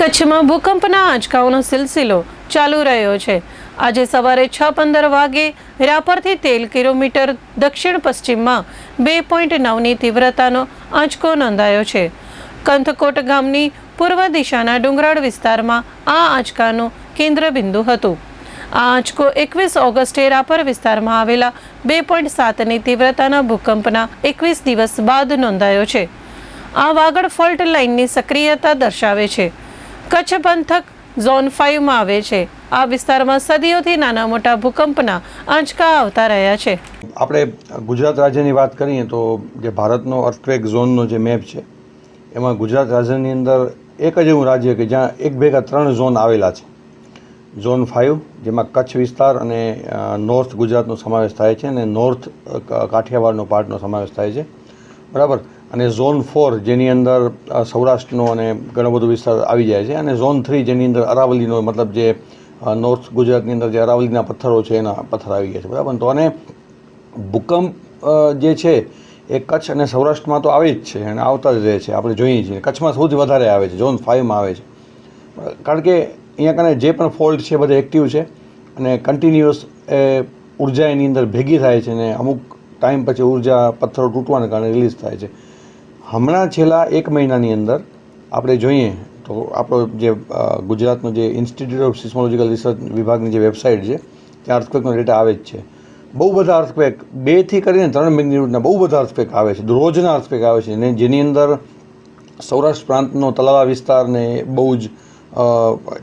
કચ્છમાં ભૂકંપના આંચકાઓનો સિલસિલો ચાલુ રહ્યો છે. આજે સવારે છ પંદર વાગે રાપરથી તેર કિલોમીટર દક્ષિણ પશ્ચિમમાં બે પોઈન્ટ નવની તીવ્રતાનો આંચકો નોંધાયો છે. કંથકોટ ગામની પૂર્વ દિશાના ડુંગરાળ વિસ્તારમાં આ આંચકાનું કેન્દ્ર બિંદુ હતું. આ આંચકો એકવીસ ઓગસ્ટે રાપર વિસ્તારમાં આવેલા બે પોઈન્ટ સાતની તીવ્રતાના ભૂકંપના એકવીસ દિવસ બાદ નોંધાયો છે. આ વાગડ ફોલ્ટ લાઇનની સક્રિયતા દર્શાવે છે. કચ્છ પંથક ઝોન ફાઇવમાં આવે છે. આ વિસ્તારમાં સદીઓથી નાના મોટા ભૂકંપના આંચકા આવતા રહ્યા છે. આપણે ગુજરાત રાજ્યની વાત કરીએ તો જે ભારતનો અર્થક્વેક ઝોનનો જે મેપ છે, એમાં ગુજરાત રાજ્યની અંદર એક જ એવું રાજ્ય કે જ્યાં એક ભેગા ત્રણ ઝોન આવેલા છે. ઝોન ફાઇવ જેમાં કચ્છ વિસ્તાર અને નોર્થ ગુજરાતનો સમાવેશ થાય છે અને નોર્થ કાઠિયાવાડનો પાર્ટનો સમાવેશ થાય છે. બરાબર? અને ઝોન ફોર જેની અંદર સૌરાષ્ટ્રનો અને ઘણો બધો વિસ્તાર આવી જાય છે અને ઝોન થ્રી જેની અંદર અરાવલીનો મતલબ જે નોર્થ ગુજરાતની અંદર જે અરાવલીના પથ્થરો છે એના પથ્થર આવી ગયા છે. બરાબર? તો અને ભૂકંપ જે છે એ કચ્છ અને સૌરાષ્ટ્રમાં તો આવે જ છે અને આવતા જ રહે છે. આપણે જોઈએ છીએ. કચ્છમાં સૌથી વધારે આવે છે. ઝોન ફાઇવમાં આવે છે. કારણ કે અહીંયા કને જે પણ ફોલ્ટ છે બધા એક્ટિવ છે અને કન્ટિન્યુઅસ એ ઊર્જા એની અંદર ભેગી થાય છે અને અમુક ટાઈમ પછી ઊર્જા પથ્થરો તૂટવાને કારણે રિલીઝ થાય છે. હમણાં છેલ્લા એક મહિનાની અંદર આપણે જોઈએ તો આપણો જે ગુજરાતનો જે ઇન્સ્ટિટ્યૂટ ઓફ સિસ્મોલોજીકલ રિસર્ચ વિભાગની જે વેબસાઇટ છે, ત્યાં અર્થક્વેકનો ડેટા આવે જ છે. બહુ બધા અર્થક્વેક બેથી કરીને ત્રણ મેગ્નિટ્યુડના બહુ બધા અર્થક્વેક આવે છે. રોજના અર્થક્વેક આવે છે. ને જેની અંદર સૌરાષ્ટ્ર પ્રાંતનો તલાવા વિસ્તારને બહુ જ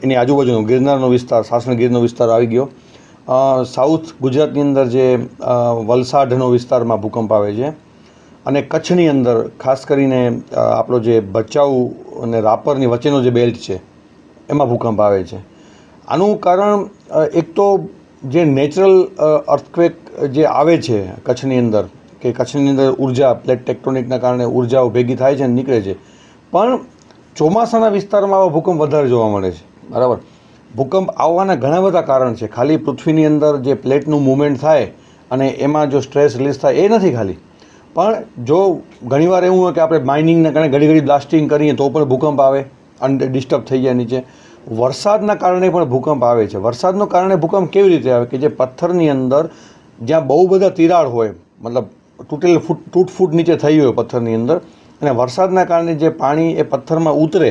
એની આજુબાજુનો ગિરનારનો વિસ્તાર સાસણગીરનો વિસ્તાર આવી ગયો. સાઉથ ગુજરાતની અંદર જે વલસાડનો વિસ્તારમાં ભૂકંપ આવે છે. અને કચ્છની અંદર, ખાસ કરીને આપણો જે ભચાઉ અને રાપરની વચ્ચેનો જે બેલ્ટ છે, એમાં ભૂકંપ આવે છે. આનું કારણ એક તો જે નેચરલ અર્થક્વેક જે આવે છે કચ્છની અંદર, કે કચ્છની અંદર ઊર્જા પ્લેટ ટેક્ટોનિકના કારણે ઉર્જાઓ ભેગી થાય છે અને નીકળે છે. પણ ચોમાસાના વિસ્તારમાં આવા ભૂકંપ વધારે જોવા મળે છે. બરાબર? ભૂકંપ આવવાના ઘણા બધા કારણ છે. ખાલી પૃથ્વીની અંદર જે પ્લેટનું મૂવમેન્ટ થાય અને એમાં જો સ્ટ્રેસ રિલીઝ થાય, એ નથી ખાલી. પણ જો ઘણીવાર એવું હોય કે આપણે માઇનિંગના કારણે ઘડી ઘડી બ્લાસ્ટિંગ કરીએ તો પણ ભૂકંપ આવે અને ડિસ્ટર્બ થઈ જાય નીચે. વરસાદના કારણે પણ ભૂકંપ આવે છે. વરસાદનો કારણે ભૂકંપ કેવી રીતે આવે? કે જે પથ્થરની અંદર જ્યાં બહુ બધા તિરાડ હોય, મતલબ તૂટેલ ફૂટ તૂટફૂટ નીચે થઈ હોય પથ્થરની અંદર, અને વરસાદના કારણે જે પાણી એ પથ્થરમાં ઉતરે,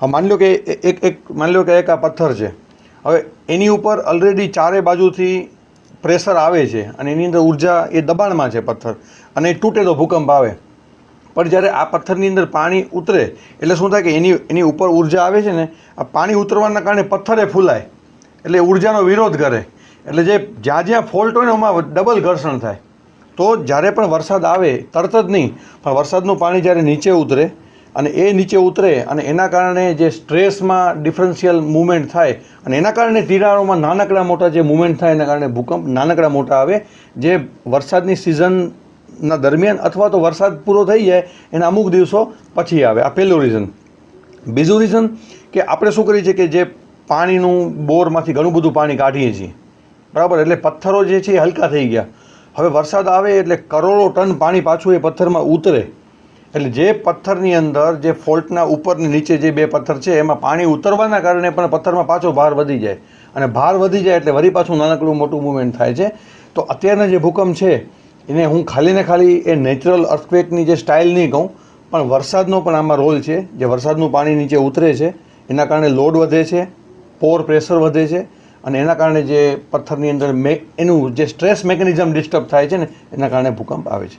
હવે માની લો કે એક એક, માની લો કે એક આ પથ્થર છે. હવે એની ઉપર ઓલરેડી ચારે બાજુથી પ્રેશર આવે છે અને એની અંદર ઊર્જા એ દબાણમાં છે પથ્થર અને તૂટે તો ભૂકંપ આવે. પણ જ્યારે આ પથ્થરની અંદર પાણી ઉતરે, એટલે શું થાય કે એની એની ઉપર ઊર્જા આવે છે ને, આ પાણી ઉતરવાના કારણે પથ્થરે ફૂલાય. એટલે ઉર્જાનો વિરોધ કરે. એટલે જે જ્યાં જ્યાં ફોલ્ટ હોય ને, એમાં ડબલ ઘર્ષણ થાય. તો જ્યારે પણ વરસાદ આવે, તરત જ નહીં. પણ વરસાદનું પાણી જ્યારે નીચે ઉતરે અને એ નીચે ઉતરે અને એના કારણે જે સ્ટ્રેસમાં ડિફરન્શિયલ મૂવમેન્ટ થાય અને એના કારણે તિરાડોમાં નાનકડા મોટા જે મૂવમેન્ટ થાય એના કારણે ભૂકંપ નાનકડા મોટા આવે, જે વરસાદની સિઝનના દરમિયાન અથવા તો વરસાદ પૂરો થઈ જાય, એના અમુક દિવસો પછી આવે. આ પહેલું રીઝન બીજું રીઝન કે આપણે શું કરીએ છીએ કે જે પાણીનું બોરમાંથી ઘણું બધું પાણી કાઢીએ છીએ. બરાબર? એટલે પથ્થરો જે છે એ હલકા થઈ ગયા. હવે વરસાદ આવે એટલે કરોડો ટન પાણી પાછું એ પથ્થરમાં ઉતરે. એટલે જે પથ્થરની અંદર જે ફોલ્ટના ઉપર ને નીચે જે બે પથ્થર છે, એમાં પાણી ઉતરવાના કારણે પણ પથ્થરમાં પાછો ભાર વધી જાય. અને ભાર વધી જાય એટલે વળી પાછું નાનકડું મોટું મૂવમેન્ટ થાય છે. તો અત્યારના જે ભૂકંપ છે, એને હું ખાલી ને ખાલી એ નેચરલ અર્થક્વેકની જે સ્ટાઇલ નહીં કહું, પણ વરસાદનો પણ આમાં રોલ છે. જે વરસાદનું પાણી નીચે ઉતરે છે, એના કારણે લોડ વધે છે પોર પ્રેશર વધે છે, અને એના કારણે જે પથ્થરની અંદર મે એનું જે સ્ટ્રેસ મેકેનિઝમ ડિસ્ટર્બ થાય છે ને, એના કારણે ભૂકંપ આવે છે.